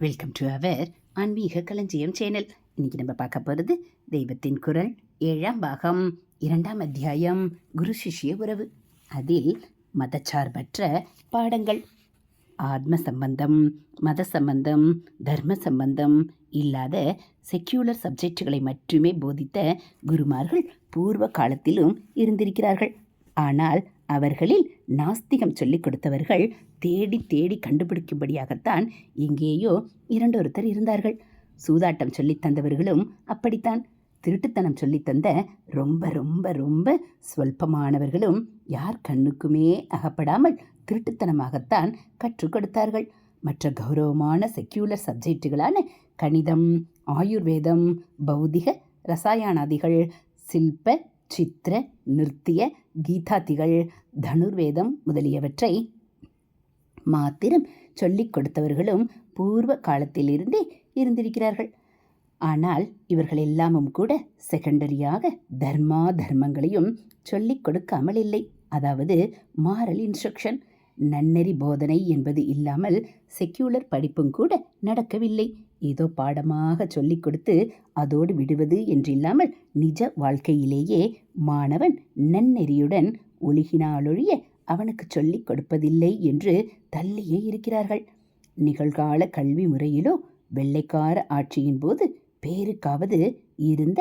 Welcome to our ஆன்மீக களஞ்சியம் channel. இன்னைக்கு நம்ம பார்க்க போகிறது தெய்வத்தின் குரல் ஏழாம் பாகம் இரண்டாம் அத்தியாயம் குரு சிஷ்ய உறவு. அதில் மதச்சார்பற்ற பாடங்கள். ஆத்ம சம்பந்தம் மத சம்பந்தம் தர்ம சம்பந்தம் இல்லாத செக்யூலர் சப்ஜெக்டுகளை மட்டுமே போதித்த குருமார்கள் பூர்வ காலத்திலும் இருந்திருக்கிறார்கள். ஆனால் அவர்களில் நாஸ்திகம் சொல்லிக் கொடுத்தவர்கள் தேடி தேடி கண்டுபிடிக்கும்படியாகத்தான் எங்கேயோ இரண்டொருத்தர் இருந்தார்கள். சூதாட்டம் சொல்லித் தந்தவர்களும் அப்படித்தான். திருட்டுத்தனம் சொல்லித் தந்த ரொம்ப ரொம்ப ரொம்ப ஸ்வல்பமானவர்களும் யார் கண்ணுக்குமே அகப்படாமல் திருட்டுத்தனமாகத்தான் கற்றுக் கொடுத்தார்கள். மற்ற கௌரவமான செக்யூலர் சப்ஜெக்டுகளான கணிதம் ஆயுர்வேதம் பௌதிக ரசாயனாதிகள் சில்ப சித்திர நிருத்திய கீதாதிகள் தனுர்வேதம் முதலியவற்றை மாத்திரம் சொல்லிக் கொடுத்தவர்களும் பூர்வ காலத்திலிருந்தே இருந்திருக்கிறார்கள். ஆனால் இவர்கள் எல்லாமும் கூட செகண்டரியாக தர்மா தர்மங்களையும் சொல்லிக் கொடுக்காமல் இல்லை. அதாவது மாரல் இன்ஸ்ட்ரக்ஷன் நன்னெறி போதனை என்பது இல்லாமல் செக்யூலர் படிப்பும் கூட நடக்கவில்லை. ஏதோ பாடமாக சொல்லிக் கொடுத்து அதோடு விடுவது என்றில்லாமல் நிஜ வாழ்க்கையிலேயே மாணவன் நன்னெறியுடன் ஒழுகினாலொழிய அவனுக்கு சொல்லிக் கொடுப்பதில்லை என்று தள்ளியே இருக்கிறார்கள். நிகழ்கால கல்வி முறையிலோ வெள்ளைக்கார ஆட்சியின் போது பேருக்காவது இருந்த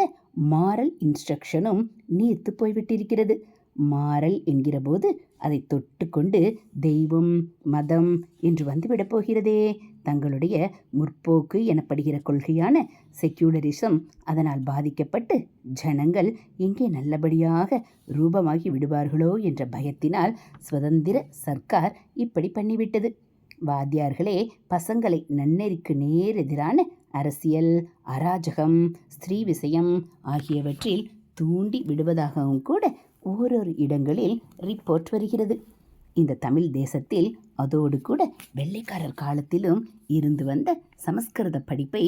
மாரல் இன்ஸ்ட்ரக்ஷனும் நீர்த்து போய்விட்டிருக்கிறது. மாறல் என்கிறபோது அதை தொட்டுக்கொண்டு தெய்வம் மதம் என்று வந்துவிடப் போகிறதே. தங்களுடைய முற்போக்கு எனப்படுகிற கொள்கையான செக்யூலரிசம் அதனால் பாதிக்கப்பட்டு ஜனங்கள் எங்கே நல்லபடியாக ரூபமாகி விடுவார்களோ என்ற பயத்தினால் சுதந்திர சர்க்கார் இப்படி பண்ணிவிட்டது. வாத்தியார்களே பசங்களை நன்னெறிக்கு நேரெதிரான அரசியல் அராஜகம் ஸ்திரீ விஷயம் ஆகியவற்றில் தூண்டி விடுவதாகவும் கூட ஓரொரு இடங்களில் ரிப்போர்ட் வருகிறது. இந்த தமிழ் தேசத்தில் அதோடு கூட வெள்ளைக்காரர் காலத்திலும் இருந்து வந்த சமஸ்கிருத படிப்பை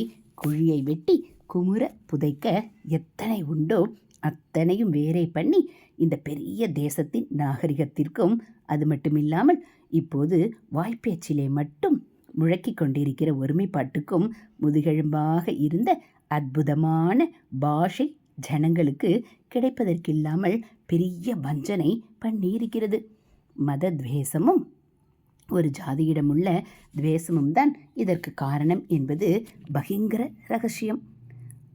குழியை வெட்டி குமுற புதைக்க எத்தனை உண்டோ அத்தனையும் வேறே பண்ணி இந்த பெரிய தேசத்தின் நாகரிகத்திற்கும் அது மட்டுமில்லாமல் இப்போது வாய்ப்பேச்சிலே மட்டும் முழக்கிக் கொண்டிருக்கிற ஒருமைப்பாட்டுக்கும் முதுகெலும்பாக இருந்த அற்புதமான பாஷை ஜனங்களுக்கு கிடைப்பதற்கில்லாமல் பெரிய வஞ்சனை பண்ணியிருக்கிறது. மத துவேஷமும் ஒரு ஜாதியிடமுள்ள துவேஷமும் தான் இதற்கு காரணம் என்பது பகிங்கர ரகசியம்.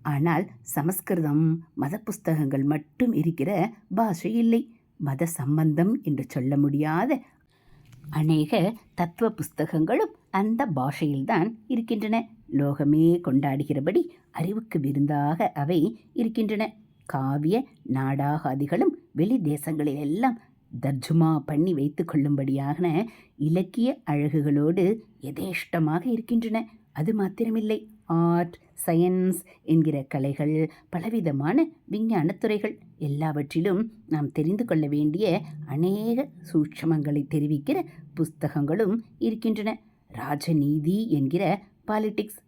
ஆனால் சமஸ்கிருதம் மத புஸ்தகங்கள் மட்டும் இருக்கிற பாஷை இல்லை. மத சம்பந்தம் என்று சொல்ல முடியாத அநேக தத்துவ புஸ்தகங்களும் அந்த பாஷையில்தான் இருக்கின்றன. லோகமே கொண்டாடுகிறபடி அறிவுக்கு விருந்தாக அவை இருக்கின்றன. காவிய நாடாகாதிகளும் வெளி தேசங்களிலெல்லாம் தர்ஜுமா பண்ணி வைத்து கொள்ளும்படியான இலக்கிய அழகுகளோடு யதேஷ்டமாக இருக்கின்றன. அது மாத்திரமில்லை. ஆர்ட் சயின்ஸ் என்கிற கலைகள் பலவிதமான விஞ்ஞான துறைகள் எல்லாவற்றிலும் நாம் தெரிந்து கொள்ள வேண்டிய அநேக சூட்சமங்களை தெரிவிக்கிற புஸ்தகங்களும் இருக்கின்றன. ராஜநீதி என்கிற பாலிட்டிக்ஸ்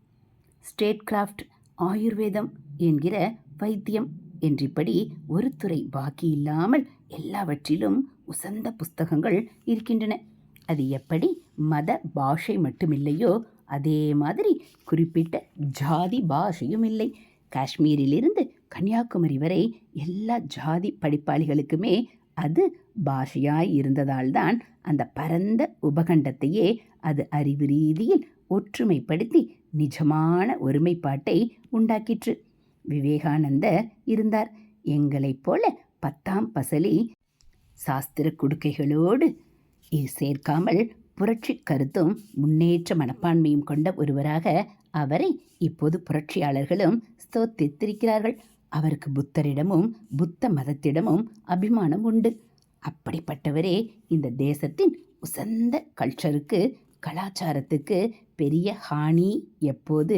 ஸ்டேட் கிராஃப்ட் ஆயுர்வேதம் என்கிற வைத்தியம் என்றிப்படி ஒரு துறை பாக்கி இல்லாமல் எல்லாவற்றிலும் உசந்த புஸ்தகங்கள் இருக்கின்றன. அது எப்படி மத பாஷை மட்டுமில்லையோ அதே மாதிரி குறிப்பிட்ட ஜாதி பாஷையும் இல்லை. காஷ்மீரிலிருந்து கன்னியாகுமரி வரை எல்லா ஜாதி படிப்பாளிகளுக்குமே அது பாஷையாய் இருந்ததால்தான் அந்த பரந்த உபகண்டத்தையே அது அறிவு ரீதியில் ஒற்றுமைப்படுத்தி நிஜமான ஒருமைப்பாட்டை உண்டாக்கிற்று. விவேகானந்தர் இருந்தார். எங்களைப் போல பத்தாம் பசலி சாஸ்திர குடுக்கைகளோடு சேர்க்காமல் புரட்சி கருத்தும் முன்னேற்ற மனப்பான்மையும் கொண்ட ஒருவராக அவரை இப்போது புரட்சியாளர்களும் ஸ்தோத்தித்திருக்கிறார்கள். அவருக்கு புத்தரிடமும் புத்த மதத்திடமும் அபிமானம் உண்டு. அப்படிப்பட்டவரே இந்த தேசத்தின் உசந்த கல்ச்சருக்கு கலாச்சாரத்துக்கு பெரிய ஹானி எப்போது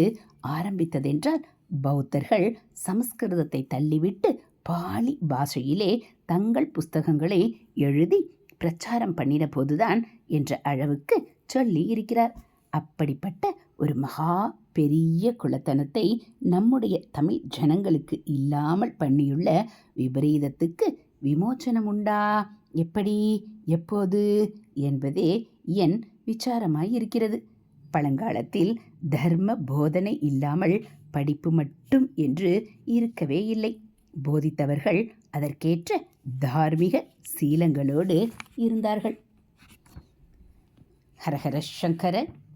ஆரம்பித்ததென்றால் பௌத்தர்கள் சமஸ்கிருதத்தை தள்ளிவிட்டு பாலி பாஷையிலே தங்கள் புஸ்தகங்களை எழுதி பிரச்சாரம் பண்ணின போதுதான் என்ற அளவுக்கு சொல்லி இருக்கிறார். அப்படிப்பட்ட ஒரு மகா பெரிய குலத்தனத்தை நம்முடைய தமிழ் ஜனங்களுக்கு இல்லாமல் பண்ணியுள்ள விபரீதத்துக்கு விமோச்சனம் உண்டா எப்படி? எப்போது? என்பதே என் விசாரமாயிருக்கிறது. பழங்காலத்தில் தர்ம போதனை இல்லாமல் படிப்பு மட்டும் என்று இருக்கவே இல்லை. போதித்தவர்கள் அதற்கேற்ற தார்மீக சீலங்களோடு இருந்தார்கள். ஹரஹர சங்கர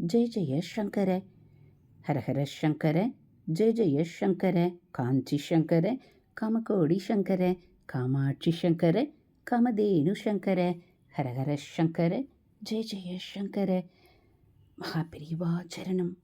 ஜெய ஜெய சங்கர. ஹரஹர சங்கர ஜெய ஜெய சங்கர. காஞ்சி சங்கர காமகோடி சங்கர. காமாட்சி சங்கர காமதேனு சங்கர. ஹரஹர சங்கர ஜெய ஜெய சங்கர. மகாபிரிவா சரணம்.